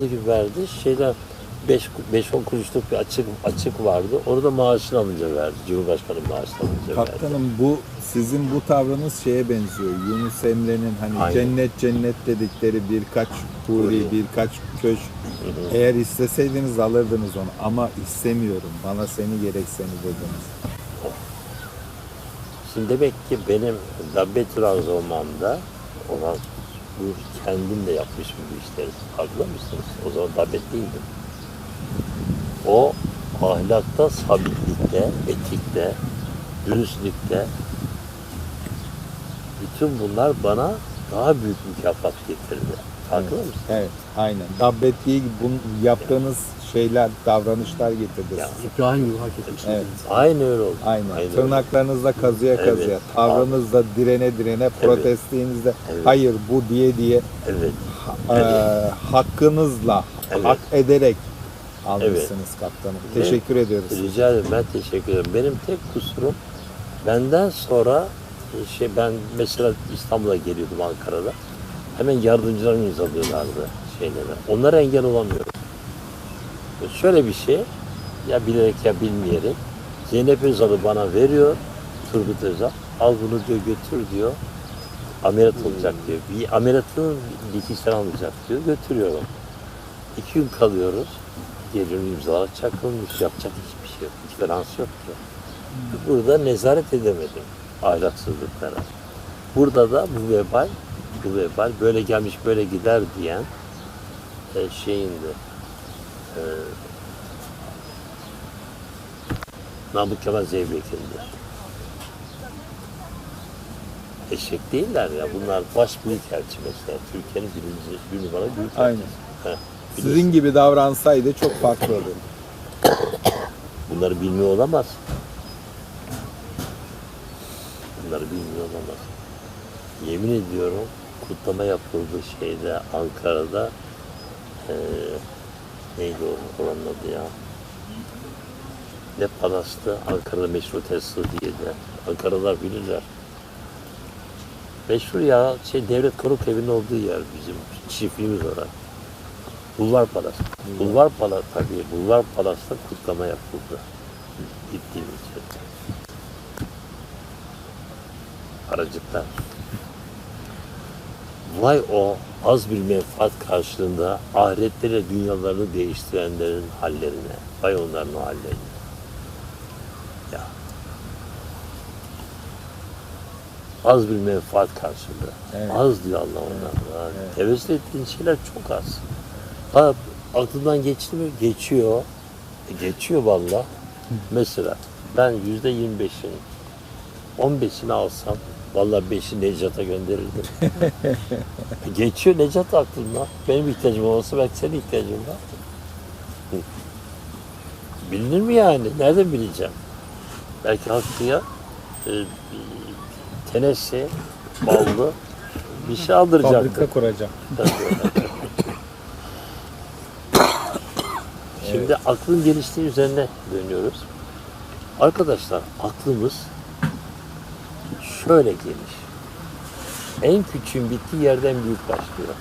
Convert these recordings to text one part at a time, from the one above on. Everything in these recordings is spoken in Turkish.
gibi verdi. Şeyden 5-10 kuruşluk bir açık açık vardı. Onu da maaşını alınca verdi. Cumhurbaşkanı maaşını alınca verdi. Kaptanım bu sizin bu tavrınız şeye benziyor. Yunus Emre'nin hani Aynen. cennet cennet dedikleri birkaç huri, birkaç köş. Eğer isteseydiniz alırdınız onu ama istemiyorum. Bana seni gerek seni dediniz. Şimdi demek ki benim dabbet olmamda olan bu kendim de yapmışım bu işleri. Farkında mısınız? O zaman dabbet değildim. O ahlakta, sabitlikte, etikte, dürüstlükte bütün bunlar bana daha büyük mükafat getirdi. Farkında mısın? Evet, aynen. Dabbet değil, bunu yaptığınız şeyler, davranışlar getirdi. Ya. İbrahim gibi hak etmişsiniz. Evet. Aynen öyle oldu. Aynen. öyle. Tırnaklarınızla kazıya Evet. kazıya, tavrınızla direne direne, protestiğinizde Evet. hayır bu diye diye Evet. eee, hakkınızla, Evet. hak ederek almışsınız kaptanım. Ve- Teşekkür ediyoruz. Rica ederim. Ben teşekkür ederim. Benim tek kusurum benden sonra e, şey ben mesela İstanbul'a geliyordum Ankara'da. Hemen yardımcılarım imzalıyorlardı şeylere. Onlara engel olamıyorum. E, Şöyle bir şey ya bilerek ya bilmeyerek Zeynep Özal'ı bana veriyor Turgut Özal. Al bunu diyor götür diyor. Ameliyat olacak diyor. Bir ameliyatın dikişten almayacak diyor. Götürüyorum. İki gün kalıyoruz. Geliyorum imzalar çakılmış. Yapacak hiçbir şey yok. Hiç ferans yok diyor. Burada nezaret edemedim ahlaksızlıklara. Burada da bu vebal, bu vebal böyle gelmiş böyle gider diyen e, şeyindi. E, Namık Kemal Zeybek'indir. Eşek değiller ya. Bunlar baş büyükelçi mesela. Türkiye'nin birinci, bir numara büyükelçisi. Aynen. Heh, Sizin gibi davransaydı çok farklı olurdu. Bunları bilmiyor olamaz. Bunları bilmiyor olamaz. Yemin ediyorum kutlama yapıldı şeyde Ankara'da eee neydi o oranın adı ya? Ne palastı? Ankara'da meşhur tesisi diye de. Ankara'lar bilirler. Meşhur ya şey devlet konuk evinin olduğu yer bizim çiftliğimiz orası. Bulvar Palas. Bulvar Palas tabii. Bulvar Palas'ta kutlama yapıldı. Gittiğimiz yer. Aracıklar. Vay o az bir menfaat karşılığında ahiretleriyle dünyalarını değiştirenlerin hallerine. Vay onların o hallerine. Ya. Az bir menfaat karşılığı. Evet. Az diyor Allah ondan. Yani Tevessül ettiğin şeyler çok az. Ha, aklından geçti mi? Geçiyor. E, geçiyor valla. Mesela ben yüzde yirmi beşin, on beşini alsam valla beşi Necat'a gönderirdim. Geçiyor Necat aklımda. Benim ihtiyacım olmasa belki senin ihtiyacın var. Bilinir mi yani? Nereden bileceğim? Belki Hakkı'ya e, tenesi, ballı bir şey aldıracaktım. Fabrika kuracağım. Şimdi aklın geliştiği üzerine dönüyoruz. Arkadaşlar aklımız şöyle geniş. En küçüğün bittiği yerden büyük başlıyor.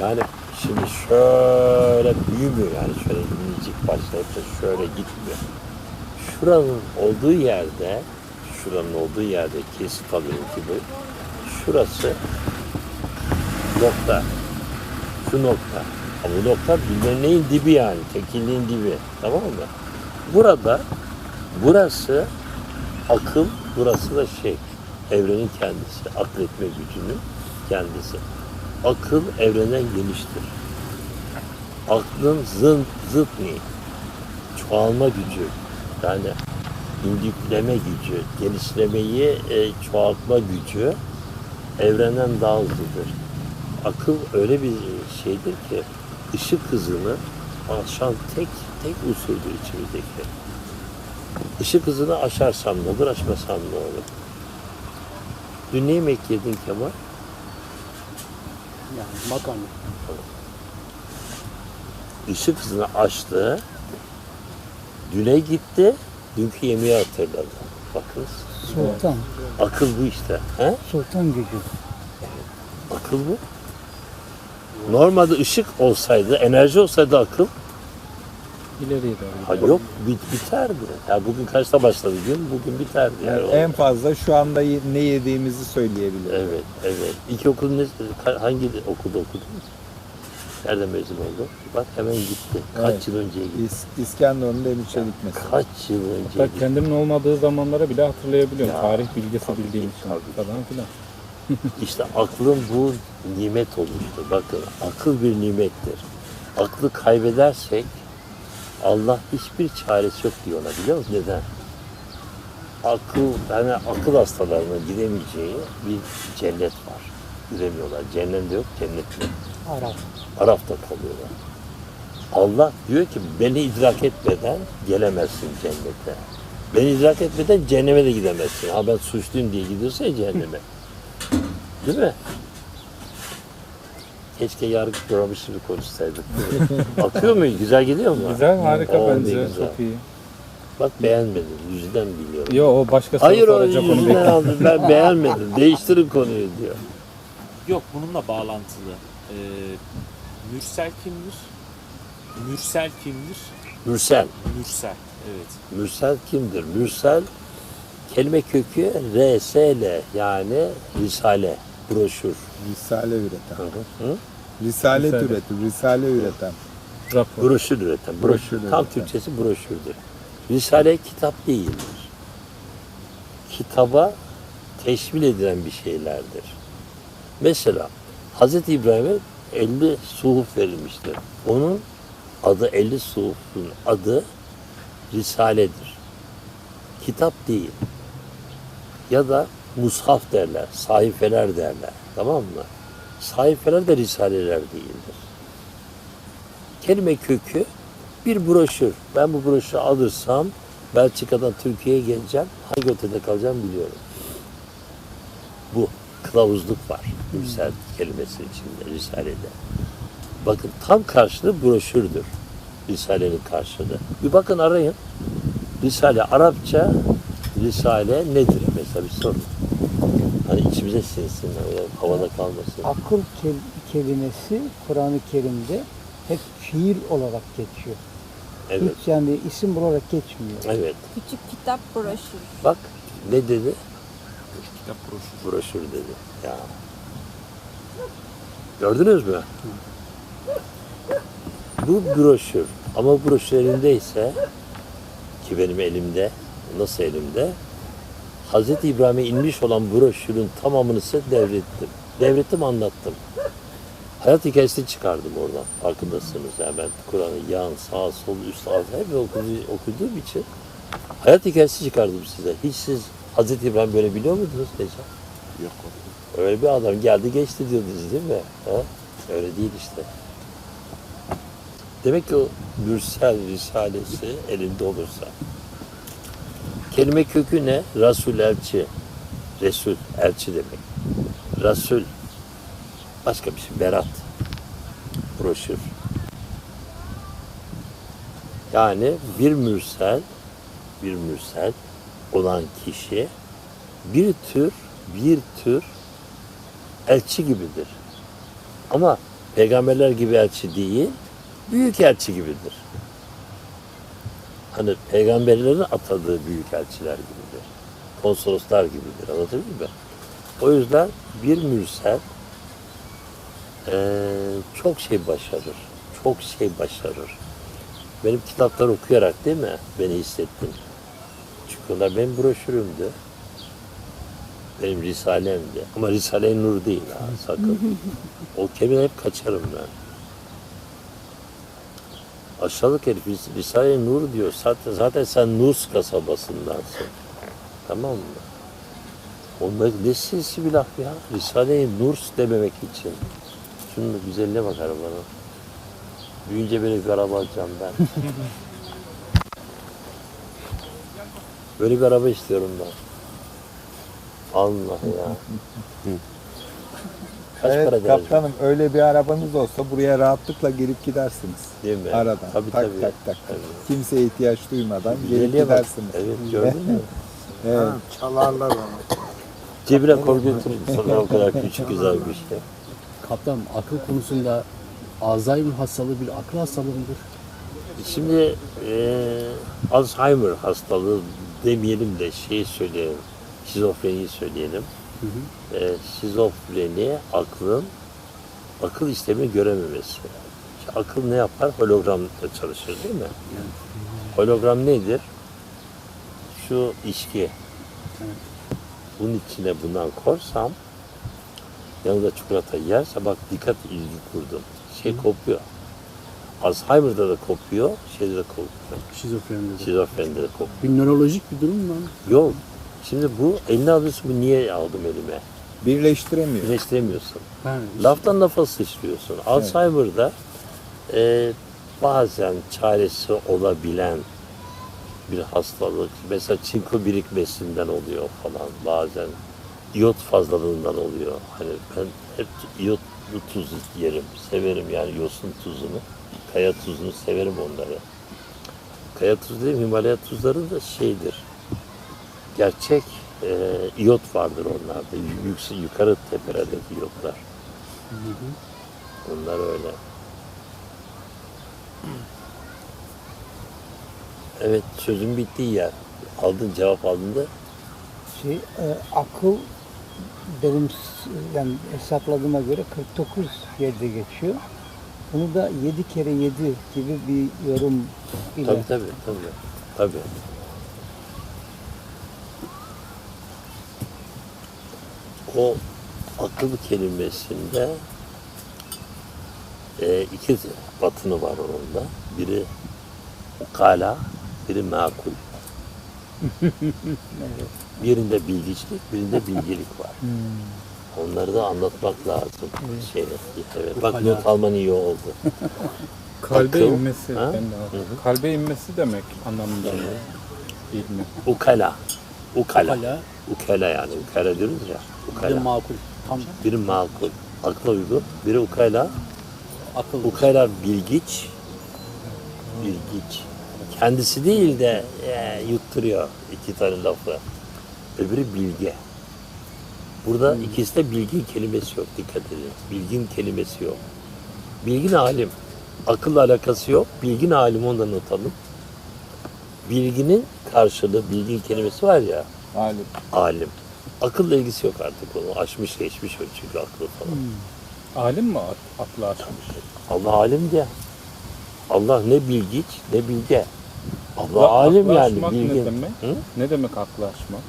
Yani şimdi şöyle büyümüyor yani şöyle minicik başlayıp da şöyle gitmiyor. Şuranın olduğu yerde, şuranın olduğu yerde kesit alıyorum ki bu. Şurası nokta. Şu nokta. Bu nokta bilmem neyin dibi yani. Tekilliğin dibi. Tamam mı? Burada burası akıl, burası da şey evrenin kendisi. Akletme gücünün kendisi. Akıl evrenden geniştir. Aklın zıt, zıt ne? Çoğalma gücü. Yani indikleme gücü, genişlemeyi e, çoğaltma gücü evrenden daha hızlıdır. Akıl öyle bir şeydir ki ışık hızını aşan tek tek unsurdur içimizdeki. Işık hızını aşarsam ne olur, aşmasam ne olur? Dün ne yemek yedin Kemal? Yani makarna. Işık hızını aştı, düne gitti, dünkü yemeği hatırladı. Bakınız, Sultan. akıl bu işte. He? Sultan gücü. Akıl bu. Normalde ışık olsaydı, enerji olsaydı akıl İleriye doğru. ha yok bit, biterdi. Ya bugün kaçta başladı gün? Bugün biterdi. Yani o- En fazla şu anda ne yediğimizi söyleyebilirim. Evet, evet. İlkokul ne, ka- hangi okulda okudunuz? Nerede mezun oldu? Bak hemen gitti. Kaç Evet. yıl önce gitti? İs- İskenderun Demir Çelik mesela. Kaç yıl önce Hatta gitti? kendimin olmadığı zamanlara bile hatırlayabiliyorum. Ya, Tarih bilgisi tabii bildiğim için tabii. falan filan. İşte aklın bu nimet oluştu. Bakın akıl bir nimettir. Aklı kaybedersek Allah hiçbir çaresi yok diyor ona biliyor musun? Neden? Akıl, yani akıl hastalarının gidemeyeceği bir cennet var. Gidemiyorlar. Cennet yok, cennet yok. Arap. Araf'ta kalıyorlar. Allah diyor ki beni idrak etmeden gelemezsin cennete. Beni idrak etmeden cehenneme de gidemezsin. Ha ben suçluyum diye gidiyorsa ya cehenneme. Değil mi? Keşke yargı programı şimdi konuşsaydık. Akıyor mu? Güzel gidiyor mu? Güzel, harika Oo, ne bence. güzel. Çok iyi. Bak beğenmedim. Yüzden biliyorum. Yo o başka soru Hayır o soracak onu yüzden bekliyorum. aldım. Ben beğenmedim. Değiştirin konuyu diyor. Yok bununla bağlantılı. Ee, Mürsel kimdir? Mürsel kimdir? Mürsel. Mürsel. Evet. Mürsel kimdir? Mürsel kelime kökü RSL yani risale, broşür. Risale üreten. Hı? Risale Risale. üretir, risale üreten. Rapor. Broşür üreten. Broşür. Broşür Tam üreten. Türkçesi broşürdür. Risale kitap değildir. Kitaba teşmil edilen bir şeylerdir. Mesela Hz. İbrahim'e 50 suhuf verilmiştir. Onun adı 50 suhufun adı Risaledir. Kitap değil. Ya da mushaf derler, sahifeler derler. Tamam mı? Sahifeler de risaleler değildir. Kelime kökü bir broşür. Ben bu broşürü alırsam Belçika'dan Türkiye'ye geleceğim. Hangi otelde kalacağım biliyorum. Bu kılavuzluk var. Mürsel kelimesi içinde, Risale'de. Bakın tam karşılığı broşürdür. Risale'nin karşılığı. Bir bakın arayın. Risale Arapça Risale nedir mesela bir sorun. Hani içimize sinsin, öyle havada kalmasın. Akıl kel- kelimesi Kur'an-ı Kerim'de hep fiil olarak geçiyor. Evet, Hiç yani isim olarak geçmiyor. evet. Küçük kitap broşür. Bak ne dedi? Kitap broşür. broşür dedi. Ya. Gördünüz mü? Bu broşür. Ama broşür elindeyse ki benim elimde, nasıl elimde? Hz. İbrahim'e inmiş olan broşürün tamamını size devrettim. Devrettim anlattım. Hayat hikayesini çıkardım oradan. Farkındasınız. Yani ben Kur'an'ı yan, sağ, sol, üst, alt hep okuduğum, okuduğum için hayat hikayesi çıkardım size. Hiç siz Hz. İbrahim böyle biliyor muydunuz Necat? Yok. Öyle bir adam geldi geçti diyordunuz değil mi? Ha? Öyle değil işte. Demek ki o Mürsel Risalesi elinde olursa. Kelime kökü ne? Rasul elçi. Resul elçi demek. Rasul başka bir şey. Berat. Broşür. Yani bir mürsel bir mürsel olan kişi bir tür bir tür elçi gibidir. Ama peygamberler gibi elçi değil, büyük elçi gibidir. Hani peygamberlerin atadığı büyük elçiler gibidir. Konsoloslar gibidir. Anlatabiliyor muyum? O yüzden bir mürsel eee, çok şey başarır. Çok şey başarır. Benim kitapları okuyarak değil mi? Beni hissettin. Çünkü onlar benim broşürümdü. Benim Risalemdi. Ama Risale-i Nur değil ha sakın. o kelime hep kaçarım ben. Aşağılık herif Ris- Risale-i Nur diyor. Zaten, zaten sen Nus kasabasındansın. Tamam mı? Onlar ne sinsi bir laf ya. Risale-i Nur dememek için. Şunun da güzelliğine bak arabanın. Büyünce böyle bir araba alacağım ben. böyle bir araba istiyorum ben. Allah ya. Kaç para Evet verecek? kaptanım öyle bir arabanız olsa buraya rahatlıkla gelip gidersiniz. Değil mi? Aradan. Tabii tak tabii. tak tak. Tabii. Kimseye ihtiyaç duymadan gelip Güzelliğe bak. gidersiniz. Evet gördün mü? Evet. Çalarlar onu. Cebine koy götür. Sana o kadar küçük güzel bir şey. Kaptan akıl konusunda Alzheimer hastalığı bir akıl hastalığı mıdır? Şimdi e, Alzheimer hastalığı demeyelim de şeyi söyleyelim. Şizofreniyi söyleyelim. E, şizofreni aklın akıl işlemi görememesi. İşte akıl ne yapar? Hologramla çalışır değil mi? Hologram nedir? Şu içki. Bunun içine bundan korsam yanında çikolata yerse bak dikkat ilgi kurdum. Şey kopuyor. Alzheimer'da da kopuyor, şeyde de kopuyor. Şizofrenide de. Şizofrenide de kopuyor. Bir nörolojik bir durum mu? Yok. Şimdi bu eline alıyorsun, bu niye aldım elime? Birleştiremiyor. Birleştiremiyorsun. Ha, Laftan lafa sıçrıyorsun. Alzheimer'da e, bazen çaresi olabilen bir hastalık. Mesela çinko birikmesinden oluyor falan bazen. İyot fazlalığından oluyor. Hani ben hep iyotlu tuz yerim. Severim yani yosun tuzunu. Kaya tuzunu severim onları. Kaya tuzu değil Himalaya tuzları da şeydir. Gerçek e, iyot vardır onlarda. Yüksek, yukarı tepelerdeki iyotlar. Onlar öyle. Evet sözün bittiği yer. Aldın cevap aldın da Şey, e, akıl benim yani hesapladığıma göre 49 yerde geçiyor. Bunu da 7 kere 7 gibi bir yorum ile tabii tabii tabii. Tabii. O akıl kelimesinde e, iki batını var onun da. Biri ukala, biri makul. Birinde bilgiçlik, birinde bilgilik var. Onları da anlatmak lazım. Şeyle. Evet. Bak not alman iyi oldu. Kalbe Akıl, inmesi. ha? Ben de. Kalbe inmesi demek anlamında mı? İlmi. Ukala. Ukala. Hala Ukala yani. Ukala diyoruz ya. Ukala. makul. Tam Biri makul. Akla uygun. Biri ukala. akıl. Ukala bilgiç. Bilgiç. Kendisi değil de e, yutturuyor iki tane lafı. Öbürü bilge. Burada ikisi de bilgin kelimesi yok. Dikkat edin. Bilgin kelimesi yok. Bilgin alim. Akılla alakası yok. Bilgin alim ondan not alın. Bilginin karşılığı bilgin kelimesi var ya. Alim. alim. Akılla ilgisi yok artık onu. Aşmış geçmiş o çünkü aklı falan. Alim mi ak- aklı açmış? Allah alim diye. Allah ne bilgiç ne bilge. Allah Aklı alim yani açmak bilgin. Ne demek? Hı? Ne demek aklı açmak?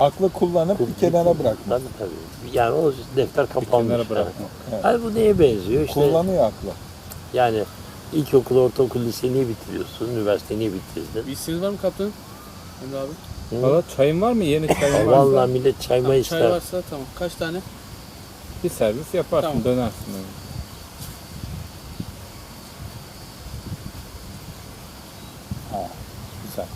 Aklı kullanıp bir kenara bırakmak. Tabii tabii. Yani o defter Bir kapanmış. kenara yani. bırakmak. Hani bu neye benziyor? İşte Kullanıyor aklı. yani ilkokul, ortaokul, liseyi niye bitiriyorsun? Üniversiteyi niye bitirdin? Bir isteğiniz var mı kaptanım? Emre abi. Valla çayın var mı? Yeni çayın var Vallahi mı? millet çayma Çay ister. varsa tamam. Kaç tane? Bir servis yaparsın Tamam. dönersin. öyle. Güzel.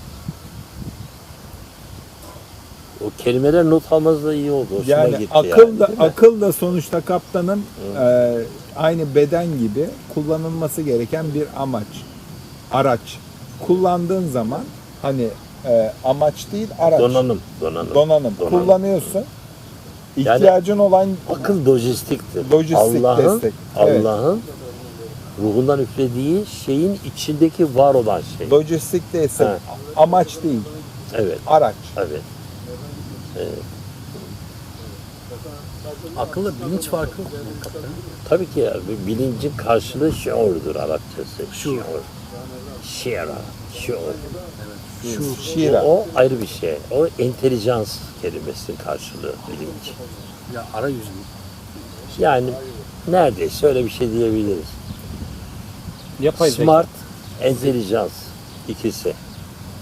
O kelimeler not almanız da iyi oldu. Hoşuma Yani gitti akıl yani, da değil mi? akıl da sonuçta kaptanın e, aynı beden gibi kullanılması gereken bir amaç, araç. Kullandığın zaman hani e, amaç değil araç. Donanım. Donanım. Donanım. Donanım. Kullanıyorsun. Yani- İhtiyacın olan Akıl lojistiktir. Lojistik Allah'ın, destek. Evet. Allah'ın ruhundan üflediği şeyin içindeki var olan şey. lojistik destek. Ha. Amaç değil, Evet, araç. evet. Akılla bilinç farkı yok mu kaptanım? Tabii ki ya, bir bilincin karşılığı şuurdur Arapçası. Şuur. Şiara, şuur. Şu şiira. O ayrı bir şey. O entelijans kelimesinin karşılığı bilinç. Ya arayüzü mü? Yani neredeyse öyle bir şey diyebiliriz. Yapay. Smart, entelijans ikisi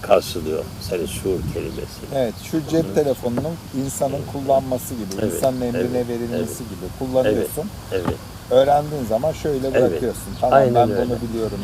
karşılıyor senin şuur kelimesi. Evet, şu cep telefonunun insanın kullanması gibi, Evet, insanın emrine evet, verilmesi gibi kullanıyorsun. Evet. Öğrendiğin zaman şöyle bırakıyorsun. Tamam Aynen ben öyle. bunu biliyorum.